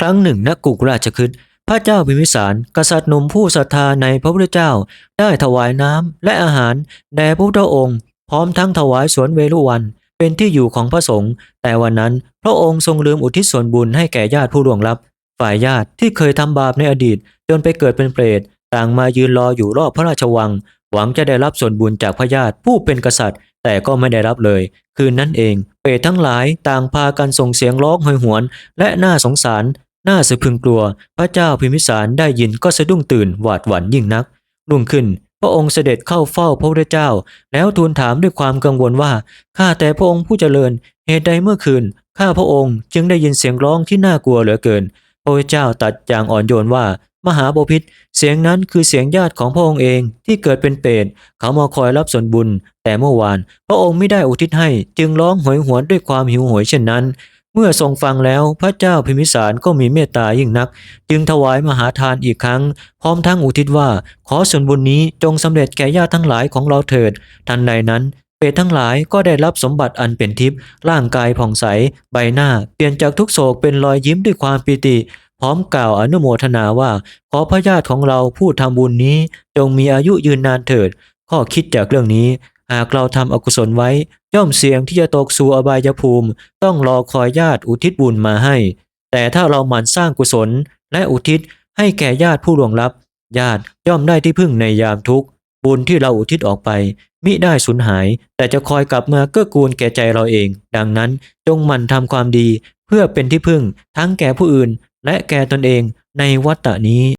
ครั้งหนึ่งณกรุงราชคฤห์พระเจ้าพิมิสาร กษัตริย์หนุ่มผู้ศรัทธาในพระพุทธเจ้า ได้ถวายน้ำและอาหารแด่พระพุทธองค์ พร้อมทั้งถวายสวนเวลุวัน เป็นที่อยู่ของพระสงฆ์แต่วันนั้นพระองค์ทรงลืมอุทิศส่วนบุญให้แก่ญาติผู้ล่วงลับ ฝ่ายญาติที่เคยทำบาปในอดีต จนไปเกิดเป็นเปรตต่างมายืนรออยู่รอบพระราชวัง หวังจะได้รับส่วนบุญจากพระญาติผู้เป็นกษัตริย์ แต่ก็ไม่ได้รับเลย คืนนั้นเอง เปรตทั้งหลายต่างพากันส่งเสียงร้องโหยหวน และน่าสงสาร น่าสะพึงกลัว พระเจ้าพิมพิสารได้ยินก็สะดุ้งตื่นหวาดหวั่นยิ่งนัก รุ่งขึ้น พระองค์เสด็จเข้าเฝ้าพระพุทธเจ้า แล้วทูลถามด้วยความกังวลว่า ข้าแต่พระองค์ผู้เจริญ เหตุใดเมื่อคืน ข้าพระองค์จึงได้ยินเสียงร้องที่น่ากลัวเหลือเกิน พระพุทธเจ้าตรัดอย่างอ่อนโยนว่า มหาบพิษเสียงนั้นคือเสียงญาติของพระองค์เองที่เกิดเป็นเปรตเขามาคอยรับส่วนบุญ แต่เมื่อวาน พระองค์ไม่ได้อุทิศให้ จึงร้องโหยหวนด้วยความหิวโหยเช่นนั้น เมื่อทรงฟังแล้วพระเจ้าพิมิสารก็มีเมตตายิ่งนัก จึงถวายมหาทานอีกครั้ง พร้อมทั้งอุทิศว่า ขอส่วนบุญนี้จงสำเร็จแก่ญาติทั้งหลายของเราเถิด ทันใดนั้นเปรตทั้งหลายก็ได้รับสมบัติอันเป็นทิพย์ร่างกายผ่องใส ใบหน้า เปลี่ยนจากทุกโศกเป็นรอยยิ้มด้วยความปิติ พร้อมกล่าวอนุโมทนาว่า ขอพระญาติของเราผู้ทำบุญนี้ จงมีอายุยืนนานเถิด ข้อคิดจากเรื่องนี้ หากเราทำอกุศลไว้ ย่อมเสี่ยงที่จะตกสู่อบายภูมิ ต้องรอคอยญาติอุทิศบุญมาให้ แต่ถ้าเราหมั่นสร้างกุศลและอุทิศให้แก่ญาติผู้ล่วงลับ ญาติย่อมได้ที่พึ่งในยามทุกข์บุญที่เราอุทิศออกไป มิได้สูญหาย แต่จะคอยกลับมาเกื้อกูลแก่ใจเราเอง ดังนั้นจงหมั่นทำความดี เพื่อเป็นที่พึ่งทั้งแก่ผู้อื่น และแก่ตนเองในวัฏฏะนี้